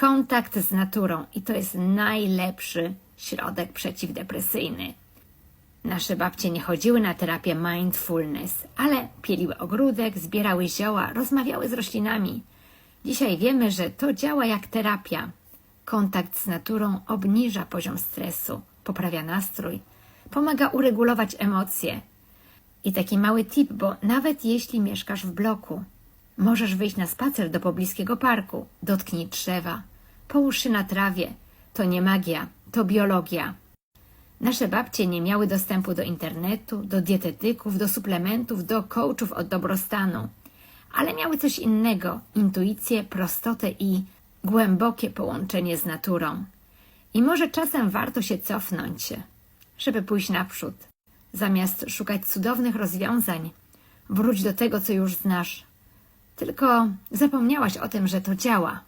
Kontakt z naturą i to jest najlepszy środek przeciwdepresyjny. Nasze babcie nie chodziły na terapię mindfulness, ale pieliły ogródek, zbierały zioła, rozmawiały z roślinami. Dzisiaj wiemy, że to działa jak terapia. Kontakt z naturą obniża poziom stresu, poprawia nastrój, pomaga uregulować emocje. I taki mały tip, bo nawet jeśli mieszkasz w bloku, możesz wyjść na spacer do pobliskiego parku, dotknij drzewa, połóż się na trawie. To nie magia, to biologia. Nasze babcie nie miały dostępu do internetu, do dietetyków, do suplementów, do coachów od dobrostanu, ale miały coś innego intuicję, prostotę i głębokie połączenie z naturą. I może czasem warto się cofnąć, żeby pójść naprzód. Zamiast szukać cudownych rozwiązań, wróć do tego, co już znasz. Tylko zapomniałaś o tym, że to działa.